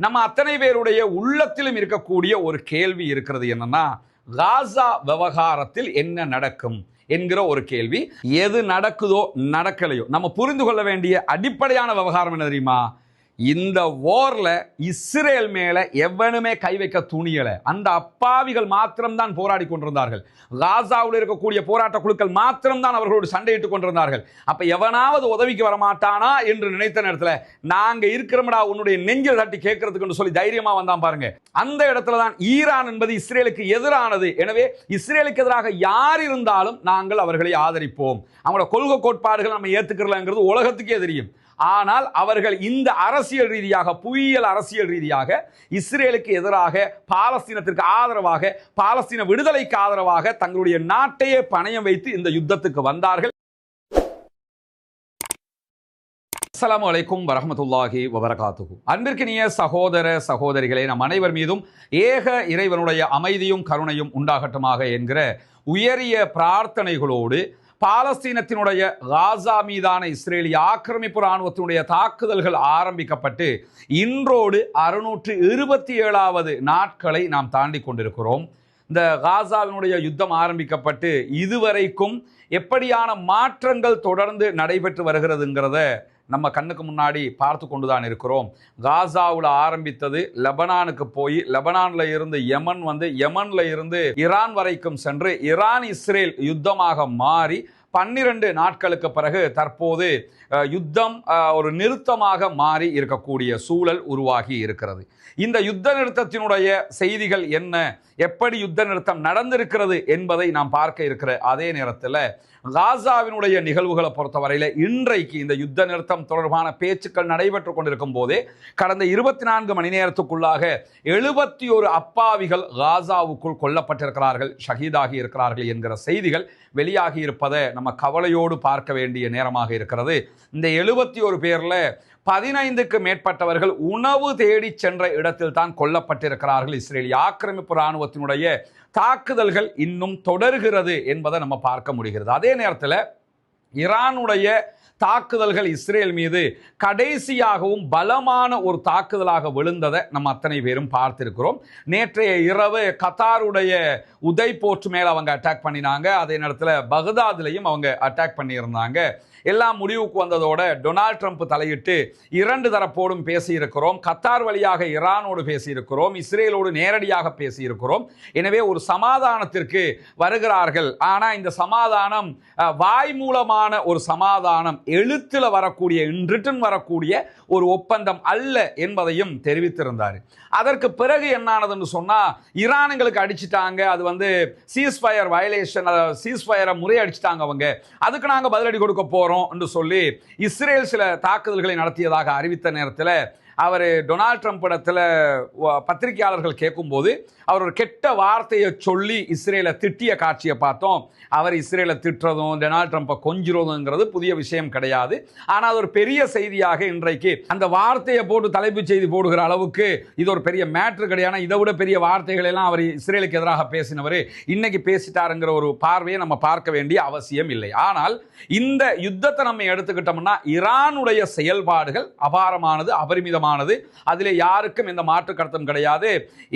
நம்ம அத்தனை பேருடைய உள்ளத்திலும் இருக்கக்கூடிய ஒரு கேள்வி இருக்கிறது என்னன்னா காசா விவகாரத்தில் என்ன நடக்கும் என்கிற ஒரு கேள்வி. எது நடக்குதோ நடக்கலையோ நம்ம புரிந்து கொள்ள வேண்டிய அடிப்படையான விவகாரம் என்ன தெரியுமா? இந்த ஓரில் இஸ்ரேல் மேலே எவனுமே கை வைக்க துணியலை. அந்த அப்பாவிகள் மாத்திரம்தான் போராடி கொண்டிருந்தார்கள். காசாவில் இருக்கக்கூடிய போராட்ட குழுக்கள் மாத்திரம்தான் அவர்களோடு சண்டையிட்டு கொண்டிருந்தார்கள். அப்போ எவனாவது உதவிக்கு வரமாட்டானா என்று நினைத்த நேரத்தில் நாங்கள் இருக்கிறோம்டா உன்னுடைய நெஞ்சில் தட்டி கேட்கறதுக்கு சொல்லி தைரியமாக வந்தான் பாருங்க. அந்த இடத்துல தான் ஈரான் என்பது இஸ்ரேலுக்கு எதிரானது. எனவே இஸ்ரேலுக்கு எதிராக யார் இருந்தாலும் நாங்கள் அவர்களை ஆதரிப்போம். அவங்களோட கொள்கை கோட்பாடுகள் நம்ம ஏற்றுக்கிறலங்கிறது உலகத்துக்கே தெரியும். ஆனால் அவர்கள் இந்த அரசியல் ரீதியாக புவியியல் அரசியல் ரீதியாக இஸ்ரேலுக்கு எதிராக பாலஸ்தீனத்திற்கு ஆதரவாக பாலஸ்தீன விடுதலைக்கு ஆதரவாக தங்களுடைய நாட்டையே பணயம் வைத்து இந்த யுத்தத்துக்கு வந்தார்கள். அஸ்லாம் வலைக்கும் வரமத்துல்லாஹி வபரகாத்துஹு. அன்பிற்கினிய சகோதர சகோதரிகளே நம் அனைவர் மீதும் ஏக இறைவனுடைய அமைதியும் கருணையும் உண்டாகட்டுமாக என்கிற உயரிய பிரார்த்தனைகளோடு பாலஸ்தீனத்தினுடைய காசா மீதான இஸ்ரேலிய ஆக்கிரமிப்பு இராணுவத்தினுடைய தாக்குதல்கள் ஆரம்பிக்கப்பட்டு இன்றோடு அறுநூற்று இருபத்தி ஏழாவது நாட்களை நாம் தாண்டி கொண்டிருக்கிறோம். இந்த காசாவினுடைய யுத்தம் ஆரம்பிக்கப்பட்டு இதுவரைக்கும் எப்படியான மாற்றங்கள் தொடர்ந்து நடைபெற்று வருகிறதுங்கிறத நம்ம கண்ணுக்கு முன்னாடி பார்த்து கொண்டு தான் இருக்கிறோம். காசாவில் ஆரம்பித்தது லெபனானுக்கு போய் லெபனானில் இருந்து யமன் வந்து யமனில் இருந்து ஈரான் வரைக்கும் சென்று ஈரான் இஸ்ரேல் யுத்தமாக மாறி பன்னிரண்டு நாட்களுக்கு பிறகு தற்போது யுத்தம் ஒரு நிறுத்தமாக மாறி இருக்கக்கூடிய சூழல் உருவாகி இருக்கிறது. இந்த யுத்த நிறுத்தத்தினுடைய செய்திகள் என்ன? எப்படி யுத்த நிறுத்தம் நடந்திருக்கிறது என்பதை நாம் பார்க்க இருக்கிற அதே நேரத்தில் காசாவினுடைய நிகழ்வுகளை பொறுத்தவரையில் இன்றைக்கு இந்த யுத்த நிறுத்தம் தொடர்பான பேச்சுக்கள் நடைபெற்று கொண்டிருக்கும் போதே கடந்த இருபத்தி நான்கு மணி நேரத்துக்குள்ளாக எழுபத்தி ஒரு அப்பாவிகள் காசாவுக்குள் கொல்லப்பட்டிருக்கிறார்கள் ஷஹீதாகி இருக்கிறார்கள் என்கிற செய்திகள் வெளியாகி இருப்பதை நம்ம கவலையோடு பார்க்க வேண்டிய நேரமாக இருக்கிறது. இந்த எழுபத்தி ஒரு பேரில் பதினைந்துக்கு மேற்பட்டவர்கள் உணவு தேடி சென்ற இடத்தில் தான் கொல்லப்பட்டிருக்கிறார்கள். இஸ்ரேலிய ஆக்கிரமிப்பு இராணுவத்தினுடைய தாக்குதல்கள் இன்னும் தொடர்கிறது என்பதை நம்ம பார்க்க முடிகிறது. அதே நேரத்தில் ஈரானுடைய தாக்குதல்கள் இஸ்ரேல் மீது கடைசியாகவும் பலமான ஒரு தாக்குதலாக விழுந்ததை நம்ம அத்தனை பேரும் பார்த்திருக்கிறோம். நேற்றைய இரவு கத்தாருடைய உதை போற்று மேலே அவங்க அட்டாக் பண்ணினாங்க. அதே நேரத்தில் பகதாதுலையும் அவங்க அட்டாக் பண்ணியிருந்தாங்க. எல்லாம் முடிவுக்கு வந்ததோட டொனால்ட் ட்ரம்ப் தலையிட்டு இரண்டு தரப்போடும் பேசியிருக்கிறோம். கத்தார் வழியாக ஈரானோடு பேசியிருக்கிறோம். இஸ்ரேலோடு நேரடியாக பேசியிருக்கிறோம். எனவே ஒரு சமாதானத்திற்கு வருகிறார்கள். ஆனால் இந்த சமாதானம் வாய் மூலமான ஒரு சமாதானம் எழுத்தில் வரக்கூடிய இன்றிட்டன் வரக்கூடிய ஒரு ஒப்பந்தம் அல்ல என்பதையும் தெரிவித்திருந்தார். அதற்கு பிறகு என்னானதுன்னு சொன்னால் ஈரானுங்களுக்கு அடிச்சிட்டாங்க அது வந்து சீஸ்ஃபயர் வயலேஷன் சீஸ்ஃபயரை முறையடிச்சிட்டாங்க அவங்க. அதுக்கு நாங்கள் பதிலடி கொடுக்க போகிறோம் என்று சொல்லி இஸ்ரேல் சில தாக்குதல்களை நடத்தியதாக அறிவித்த நேரத்தில் அவர் டொனால்ட் ட்ரம்ப் இடத்துல பத்திரிகையாளர்கள் கேட்கும்போது அவர் ஒரு கெட்ட வார்த்தையை சொல்லி இஸ்ரேலை திட்டிய காட்சியை பார்த்தோம். அவர் இஸ்ரேலை திட்டுறதும் டொனால்ட் ட்ரம்ப்பை கொஞ்சுறதுங்கிறது புதிய விஷயம் கிடையாது. ஆனால் அது ஒரு பெரிய செய்தியாக இன்றைக்கு அந்த வார்த்தையை போட்டு தலைப்புச் செய்தி போடுகிற அளவுக்கு இது ஒரு பெரிய மேட்ரு கிடையாது. இதை விட பெரிய வார்த்தைகள் எல்லாம் அவர் இஸ்ரேலுக்கு எதிராக பேசினவர். இன்னைக்கு பேசிட்டாருங்கிற ஒரு பார்வையை நம்ம பார்க்க வேண்டிய அவசியம் இல்லை. ஆனால் இந்த யுத்தத்தை நம்ம எடுத்துக்கிட்டோம்னா ஈரானுடைய செயல்பாடுகள் அபாரமானது அபரிமிதமானது. அதில் யாருக்கும் எந்த மாற்று கருத்தும் கிடையாது.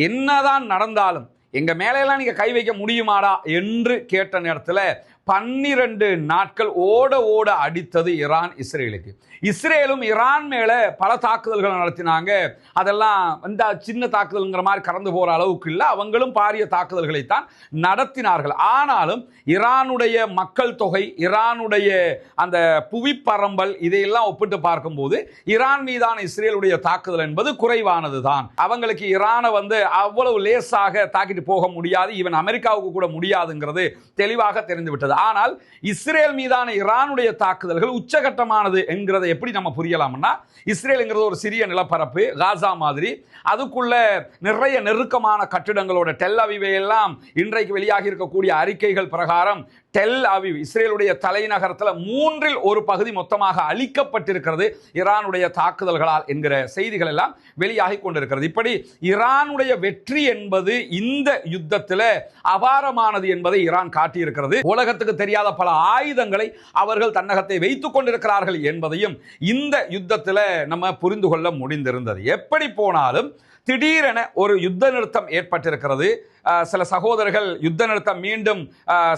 என்னதான் நடந்தாலும் எங்க மேலையெல்லாம் நீங்க கை வைக்க முடியுமாடா என்று கேட்ட நேரத்தில் பன்னிரண்டு நாட்கள் ஓட ஓட அடித்தது ஈரான் இஸ்ரேலுக்கு. இஸ்ரேலும் ஈரான் மேலே பல தாக்குதல்கள் நடத்தினாங்க. அதெல்லாம் இந்த சின்ன தாக்குதல்ங்கிற மாதிரி கடந்து போகிற அளவுக்கு இல்லை. அவங்களும் பாரிய தாக்குதல்களைத்தான் நடத்தினார்கள். ஆனாலும் ஈரானுடைய மக்கள் தொகை ஈரானுடைய அந்த புவிப்பரம்பல் இதையெல்லாம் ஒப்பிட்டு பார்க்கும்போது ஈரான் மீதான இஸ்ரேலுடைய தாக்குதல் என்பது குறைவானது தான் அவங்களுக்கு ஈரானை வந்து அவ்வளவு லேசாக தாக்கிட்டு போக முடியாது. ஈவன் அமெரிக்காவுக்கு கூட முடியாதுங்கிறது தெளிவாக தெரிந்துவிட்டது. இருந்தது ஆனால் இஸ்ரேல் மீதான ஈரானுடைய தாக்குதல்கள் உச்சகட்டமானது என்கிறத எப்படி நம்ம புரியலாம்னா இஸ்ரேலுங்கிறது ஒரு சிறிய நிலப்பரப்பு காசா மாதிரி. அதுக்குள்ள நிறைய நெருக்கமான கட்டிடங்களோட டெல் அவிவை எல்லாம் இன்றைக்கு வெளியாகி இருக்கக்கூடிய அறிக்கைகள் பிரகாரம் டெல் அவிவ் இஸ்ரேலுடைய தலைநகரத்தில் மூன்றில் ஒரு பகுதி மொத்தமாக அழிக்கப்பட்டிருக்கிறது ஈரானுடைய தாக்குதல்களால் என்கிற செய்திகள் எல்லாம் வெளியாகி கொண்டிருக்கிறது. இப்படி ஈரானுடைய வெற்றி என்பது இந்த யுத்தத்தில் அபாரமானது என்பதை ஈரான் காட்டியிருக்கிறது. உலகத்துக்கு தெரியாத பல ஆயுதங்களை அவர்கள் தன்னகத்தை வைத்துக் கொண்டிருக்கிறார்கள் என்பதையும் இந்த யுத்தத்தில் நம்ம புரிந்து கொள்ள முடிந்திருந்தது. எப்படி போனாலும் திடீரென ஒரு யுத்த நிறுத்தம் ஏற்பட்டிருக்கிறது. சில சகோதரர்கள் யுத்த நிறுத்தம் மீண்டும்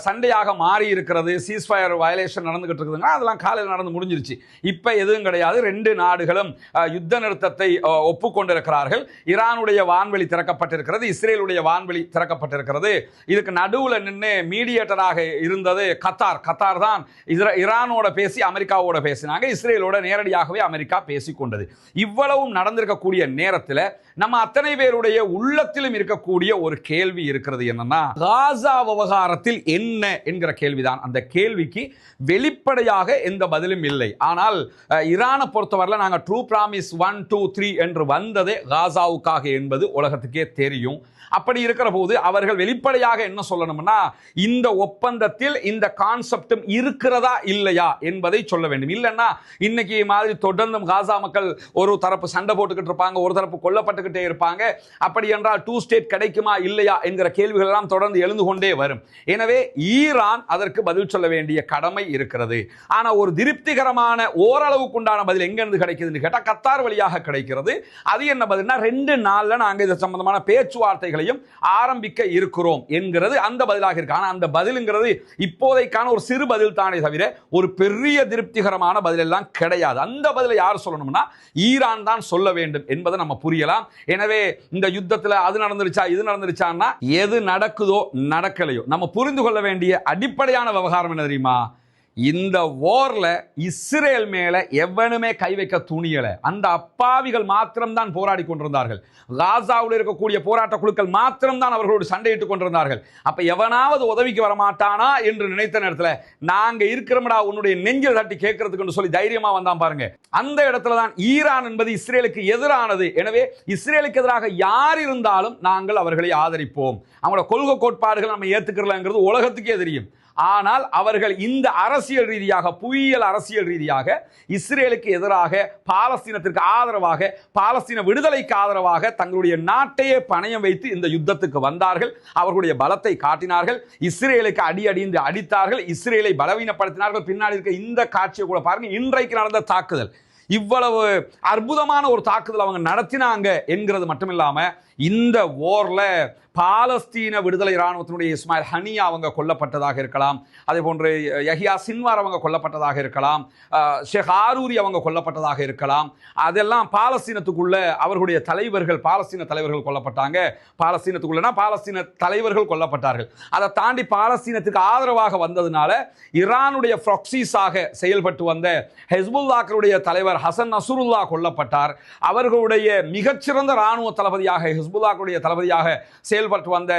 சண்டையாக மாறி இருக்கிறது சீஸ்ஃபயர் வயலேஷன் நடந்துகிட்டு இருக்குதுங்க. அதெல்லாம் காலையில் நடந்து முடிஞ்சிருச்சு. இப்போ எதுவும் கிடையாது. ரெண்டு நாடுகளும் யுத்த நிறுத்தத்தை ஒப்புக்கொண்டிருக்கிறார்கள். ஈரானுடைய வான்வெளி திறக்கப்பட்டிருக்கிறது. இஸ்ரேலுடைய வான்வெளி திறக்கப்பட்டிருக்கிறது. இதுக்கு நடுவில் நின்று மீடியேட்டராக இருந்தது கத்தார். கத்தார் தான் இஸ்ரா- ஈரானோட பேசி அமெரிக்காவோட பேசினாங்க. இஸ்ரேலோட நேரடியாகவே அமெரிக்கா பேசிக்கொண்டது இவ்வளவும் நடந்திருக்கக்கூடிய நேரத்தில் நம்ம அத்தனை பேருடைய உள்ளத்திலும் இருக்கக்கூடிய ஒரு கேள்வி இருக்கிறது என்னன்னா காசா விவகாரத்தில் என்ன என்கிற கேள்விதான். அந்த கேள்விக்கு வெளிப்படையாக எந்த பதிலும் இல்லை. ஆனால் ஈரானை பொறுத்தவரையில் நாங்கள் true promise one two three என்று வந்ததே காசாவுக்காக என்பது உலகத்துக்கே தெரியும். அப்படி இருக்கிற போது அவர்கள் வெளிப்படையாக என்ன சொல்லணும்னா இந்த ஒப்பந்தத்தில் இந்த கான்செப்டும் இருக்கிறதா இல்லையா என்பதை சொல்ல வேண்டும். இல்லைன்னா இன்னைக்கு மாதிரி தொடர்ந்தும் காசா மக்கள் ஒரு தரப்பு சண்டை போட்டுக்கிட்டு இருப்பாங்க ஒரு தரப்பு கொல்லப்பட்டுக்கிட்டே இருப்பாங்க. அப்படி என்றால் டூ ஸ்டேட் கிடைக்குமா இல்லையா என்கிற கேள்விகள் எல்லாம் தொடர்ந்து எழுந்து கொண்டே வரும். எனவே ஈரான் அதற்கு பதில் சொல்ல வேண்டிய கடமை இருக்கிறது. ஆனால் ஒரு திருப்திகரமான ஓரளவுக்கு உண்டான பதில் எங்கேருந்து கிடைக்குதுன்னு கேட்டால் கத்தார் வழியாக கிடைக்கிறது. அது என்ன பதில்னா ரெண்டு நாளில் நாங்கள் இது சம்பந்தமான பேச்சுவார்த்தைகளையும் ஆரம்பிக்க இருக்கிறோம் என்கிறது அந்த பதிலாக இருக்கு. ஆனால் அந்த பதிலுங்கிறது இப்போதைக்கான ஒரு சிறு பதில் தானே தவிர ஒரு பெரிய திருப்திகரமான பதில் எல்லாம் கிடையாது. அந்த பதிலை யார் சொல்லணும்னா ஈரான் தான் சொல்ல வேண்டும் என்பதை நம்ம புரியலாம். எனவே இந்த யுத்தத்தில் அது நடந்துருச்சா இது நடந்துருச்சான்னா எது நடக்குதோ நடக்கலையோ. நம்ம புரிந்து கொள்ள வேண்டிய அடிப்படையான விவகாரம் என்ன தெரியுமா? இந்த ஓரில் இஸ்ரேல் மேலே எவனுமே கை வைக்க துணியலை. அந்த அப்பாவிகள் மாத்திரம்தான் போராடி கொண்டிருந்தார்கள். காசாவில் இருக்கக்கூடிய போராட்ட குழுக்கள் மாத்திரம்தான் அவர்களோடு சண்டையிட்டுக் கொண்டிருந்தார்கள். அப்போ எவனாவது உதவிக்கு வரமாட்டானா என்று நினைத்த நேரத்தில் நாங்கள் இருக்கிறோம்டா உன்னுடைய நெஞ்சில் தட்டி கேட்கறதுக்கு சொல்லி தைரியமாக வந்தான் பாருங்க. அந்த இடத்துல தான் ஈரான் என்பது இஸ்ரேலுக்கு எதிரானது. எனவே இஸ்ரேலுக்கு எதிராக யார் இருந்தாலும் நாங்கள் அவர்களை ஆதரிப்போம். அவங்களோட கொள்கை கோட்பாடுகள் நம்ம ஏற்றுக்கிறலங்கிறது உலகத்துக்கே தெரியும். ஆனால் அவர்கள் இந்த அரசியல் ரீதியாக புவியியல் அரசியல் ரீதியாக இஸ்ரேலுக்கு எதிராக பாலஸ்தீனத்திற்கு ஆதரவாக பாலஸ்தீன விடுதலைக்கு ஆதரவாக தங்களுடைய நாட்டையே பணயம் வைத்து இந்த யுத்தத்துக்கு வந்தார்கள். அவர்களுடைய பலத்தை காட்டினார்கள். இஸ்ரேலுக்கு அடி அடிந்து அடித்தார்கள். இஸ்ரேலை பலவீனப்படுத்தினார்கள். பின்னாடி இருக்க இந்த காட்சியை கூட பாருங்க. இன்றைக்கு நடந்த தாக்குதல். இவ்வளவு அற்புதமான ஒரு தாக்குதல் அவங்க நடத்தினாங்க என்கிறது மட்டும் இல்லாமல் இந்த ஓரில் பாலஸ்தீன விடுதலை இராணுவத்தினுடைய இஸ்மாயில் ஹனியா அவங்க கொல்லப்பட்டதாக இருக்கலாம். அதே போன்று யஹியா சின்வார் அவங்க கொல்லப்பட்டதாக இருக்கலாம். ஷேக் ஆரூரி அவங்க கொல்லப்பட்டதாக இருக்கலாம். அதெல்லாம் பாலஸ்தீனத்துக்குள்ள அவர்களுடைய தலைவர்கள் பாலஸ்தீன தலைவர்கள் கொல்லப்பட்டாங்க. பாலஸ்தீனத்துக்குள்ளனா பாலஸ்தீன தலைவர்கள் கொல்லப்பட்டார்கள். அதை தாண்டி பாலஸ்தீனத்துக்கு ஆதரவாக வந்ததுனால ஈரானுடைய ஃப்ராக்சிஸாக செயல்பட்டு வந்த ஹெஸ்புல்லாக்களுடைய தலைவர் ஹசன் நசுருல்லா கொல்லப்பட்டார். அவர்களுடைய மிகச்சிறந்த இராணுவ தளபதியாக ஹிஸ்புல்லாக்குடைய தளபதியாக செயல்பட்டு வந்த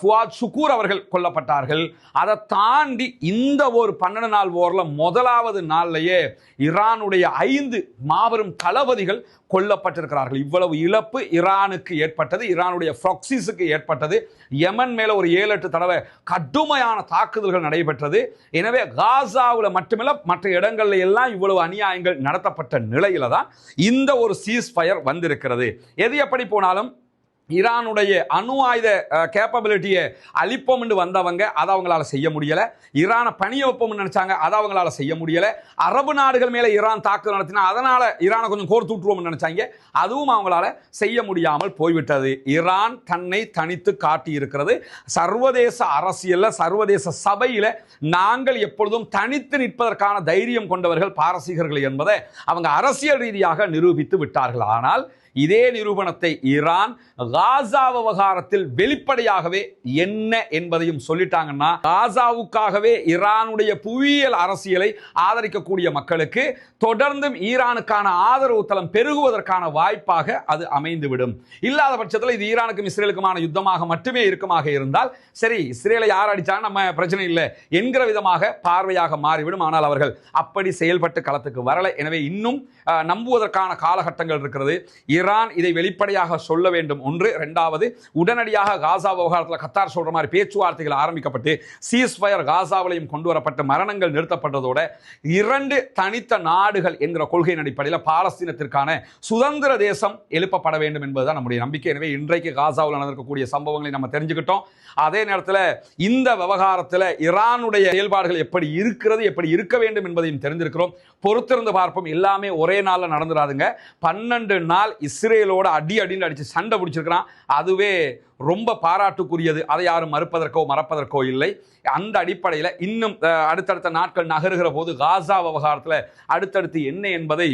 ஃபுவாத் சுக்கூர் அவர்கள் கொல்லப்பட்டார்கள். அதை தாண்டி இந்த ஒரு பன்னெண்டு நாள் ஓரில் முதலாவது நாள்லயே ஈரானுடைய ஐந்து மாபெரும் தளபதிகள் கொல்லப்பட்டிருக்கிறார்கள். இவ்வளவு இழப்பு ஈரானுக்கு ஏற்பட்டது ஈரானுடைய ஃப்ராக்சிஸுக்கு ஏற்பட்டது. யமன் மேலே ஒரு ஏழு எட்டு தடவை கடுமையான தாக்குதல்கள் நடைபெற்றது. எனவே காசாவில் மட்டுமல்ல மற்ற இடங்கள்ல எல்லாம் இவ்வளவு அநியாயங்கள் நடத்தப்பட்ட நிலையில தான் இந்த ஒரு சீஸ் ஃபயர் வந்திருக்கிறது. எது எப்படி போனாலும் ஈரானுடைய அணு ஆயுத கேப்பபிலிட்டியை அழிப்போம்னு வந்தவங்க அதை அவங்களால செய்ய முடியலை. ஈரானை பணிய வைப்போம்னு நினச்சாங்க அதை அவங்களால செய்ய முடியலை. அரபு நாடுகள் மேலே ஈரான் தாக்குதல் நடத்தினா அதனால் ஈரானை கொஞ்சம் கோர்த்து விட்டுருவோம்னு நினைச்சாங்க. அதுவும் அவங்களால செய்ய முடியாமல் போய்விட்டது. ஈரான் தன்னை தனித்து காட்டி இருக்கிறது சர்வதேச அரசியலில் சர்வதேச சபையில் நாங்கள் எப்பொழுதும் தனித்து நிற்பதற்கான தைரியம் கொண்டவர்கள் பாரசீகர்கள் என்பதை அவங்க அரசியல் ரீதியாக நிரூபித்து விட்டார்கள். ஆனால் இதே நிரூபணத்தை ஈரான் காசா விவகாரத்தில் வெளிப்படையாகவே என்ன என்பதையும் சொல்லிட்டாங்கன்னா காசாவுக்காகவே ஈரானுடைய புவியியல் அரசியலை ஆதரிக்கக்கூடிய மக்களுக்கு தொடர்ந்தும் ஈரானுக்கான ஆதரவு தளம் பெருகுவதற்கான வாய்ப்பாக அது அமைந்துவிடும். இல்லாத பட்சத்தில் இது ஈரானுக்கும் இஸ்ரேலுக்குமான யுத்தமாக மட்டுமே இருக்குமாக இருந்தால் சரி இஸ்ரேலை யார் அடித்தாலும் நம்ம பிரச்சனை இல்லை என்கிற விதமாக பார்வையாக மாறிவிடும். ஆனால் அவர்கள் அப்படி செயல்பட்டு களத்துக்கு வரலை. எனவே இன்னும் அஹ், நம்புவதற்கான காலகட்டங்கள் இருக்கிறது. ஈரான் இதை வெளிப்படையாக சொல்ல வேண்டும். ஒன்று. ரெண்டாவது உடனடியாக காசா விவகாரத்தில் கத்தார் சொல்ற மாதிரி பேச்சுவார்த்தைகள் ஆரம்பிக்கப்பட்டு சீஸ்ஃபயர் காசாவிலையும் கொண்டு வரப்பட்டு மரணங்கள் நிறுத்தப்பட்டதோட இரண்டு தனித்த நாடுகள் என்கிற கொள்கையின் அடிப்படையில் பாலஸ்தீனத்திற்கான சுதந்திர தேசம் எழுப்பப்பட வேண்டும் என்பதுதான் நம்முடைய நம்பிக்கை. எனவே இன்றைக்கு காசாவில் நடந்திருக்கக்கூடிய சம்பவங்களை நம்ம தெரிஞ்சுக்கிட்டோம். அதே நேரத்தில் இந்த விவகாரத்தில் ஈரானுடைய செயல்பாடுகள் எப்படி இருக்கிறது எப்படி இருக்க வேண்டும் என்பதையும் தெரிஞ்சிருக்கிறோம். பொறுத்திருந்து பார்ப்போம். எல்லாமே ஒரே நாளில் நடந்துடாதுங்க. பன்னெண்டு நாள் இஸ்ரேலோட அடி அடின்னு அடித்து சண்டை பிடிச்சிருக்கிறான். அதுவே ரொம்ப பாராட்டுக்குரியது. அதை யாரும் மறுப்பதற்கோ மறப்பதற்கோ இல்லை. அந்த அடிப்படையில் இன்னும் அடுத்தடுத்த நாட்கள் நகருகிற போது காசா விவகாரத்தில் அடுத்தடுத்து என்ன என்பதை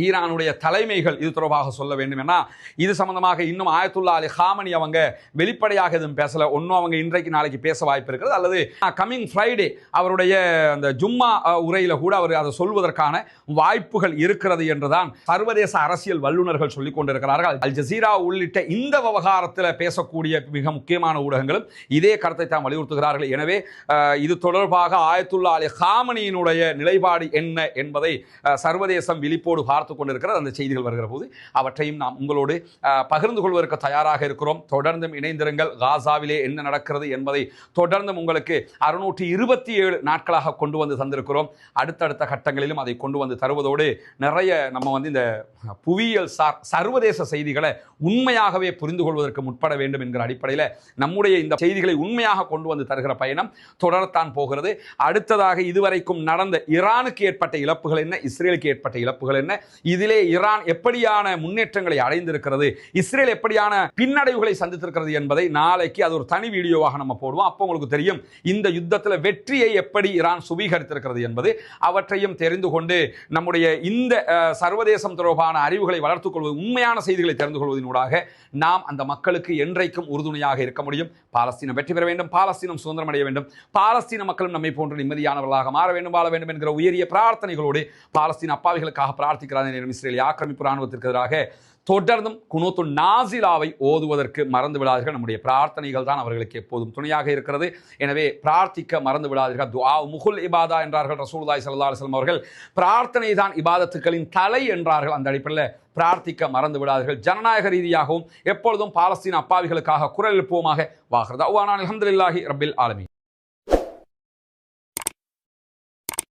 ஈரானுடைய தலைமைகள் இது தொடர்பாக சொல்ல வேண்டும் ஏன்னா இது சம்பந்தமாக இன்னும் ஆயத்துல்லா அலி ஹாமனி அவங்க வெளிப்படையாக எதுவும் பேசல. ஒன்றும் அவங்க இன்றைக்கு நாளைக்கு பேச வாய்ப்பு இருக்கிறது அல்லது கம்மிங் ஃப்ரைடே அவருடைய அந்த ஜும்மா உரையில் கூட அவர் அதை சொல்வதற்கான வாய்ப்புகள் இருக்கிறது என்றுதான் சர்வதேச அரசியல் வல்லுநர்கள் சொல்லிக் கொண்டிருக்கிறார்கள். அல் ஜசீரா உள்ளிட்ட இந்த விவகாரத்தில் பேசக்கூடிய மிக முக்கியமான ஊடகங்களும் இதே கருத்தை தான் வலியுறுத்துகிறார்கள். எனவே இது தொடர்பாக ஆயத்துல்லா அலி ஹாமனியினுடைய நிலைப்பாடு என்ன என்பதை சர்வதேசம் விழிப்போடு பார்த்து கொண்டிருக்கிறது அந்த செய்திகள் வருகிற போது அவற்றையும் நாம் உங்களோடு பகிர்ந்து கொள்வதற்கு தயாராக இருக்கிறோம். தொடர்ந்தும் இணைந்திருங்கள். காசாவிலே என்ன நடக்கிறது என்பதை தொடர்ந்தும் உங்களுக்கு அறுநூற்றி இருபத்தி ஏழு நாட்களாக கொண்டு வந்து தந்திருக்கிறோம். அடுத்தடுத்த கட்டங்களிலும் அதை கொண்டு வந்து தருவதோடு நிறைய நம்ம வந்து இந்த புவியியல் சார் சர்வதேச செய்திகளை உண்மையாகவே புரிந்து கொள்வதற்கு முற்பட வேண்டும் என்கிற அடிப்படையில் நம்முடைய இந்த செய்திகளை உண்மையாக கொண்டு வந்து தருகிற பயணம் தொடரத்தான் போகிறது. அடுத்ததாக இதுவரைக்கும் நடந்த ஈரானுக்கு ஏற்பட்ட இழப்புகள் என்ன? இஸ்ரேலுக்கு ஏற்பட்ட இழப்புகள் என்ன? இதிலே ஈரான் எப்படியான முன்னேற்றங்களை அடைந்திருக்கிறது இஸ்ரேல் எப்படியான பின்னடைவுகளை சந்தித்திருக்கிறது என்பதை நாளைக்கு அது ஒரு தனி வீடியோவாக நம்ம போடுவோம். அப்போ உங்களுக்கு தெரியும் இந்த யுத்தத்தில் வெற்றியை எப்படி ஈரான் சுவீகரித்திருக்கிறது என்பது அவற்றையும் தெரிந்து கொண்டு நம்முடைய இந்த சர்வதேசம் தொடர்பான அறிவுகளை வளர்த்துக் கொள்வது உண்மையான செய்திகளை தெரிந்து கொள்வதனூடாக நாம் அந்த மக்களுக்கு என்றைக்கும் உறுதுணையாக இருக்க முடியும். பாலஸ்தீனம் வெற்றி பெற வேண்டும் பாலஸ்தீனம் சுதந்திரம் அடைய வேண்டும் பாலஸ்தீன மக்களும் நம்மை போன்ற நிம்மதியானவர்களாக மாற வேண்டும் வாழ வேண்டும் என்கிற உயரிய பிரார்த்தனைகளோடு பாலஸ்தீன அப்பாவிகளுக்காக பிரார்த்திக்கிறார் நேரம் இஸ்ரேல் ஆக்கிரமிப்பு ராணுவத்திற்கு எதிராக தொடர்ந்தும் குனூத்து நாசிலாவை ஓதுவதற்கு மறந்து விடாதீர்கள். நம்முடைய பிரார்த்தனைகள் தான் அவர்களுக்கு எப்போதும் துணையாக இருக்கிறது. எனவே பிரார்த்திக்க மறந்து விடாதீர்கள். துவா முகுல் இபாதா என்றார்கள் ரசூலுல்லாஹி சல்லா அலுவலம் அவர்கள். பிரார்த்தனை தான் இபாதத்துக்களின் தலை என்றார்கள். அந்த அடிப்படையில் பிரார்த்திக்க மறந்து விடாதீர்கள். ஜனநாயக ரீதியாகவும் எப்பொழுதும் பாலஸ்தீன் அப்பாவிகளுக்காக குரல் எழுப்புவோமாக. வாகிறது அவ்வானான் ரபில் ஆலமி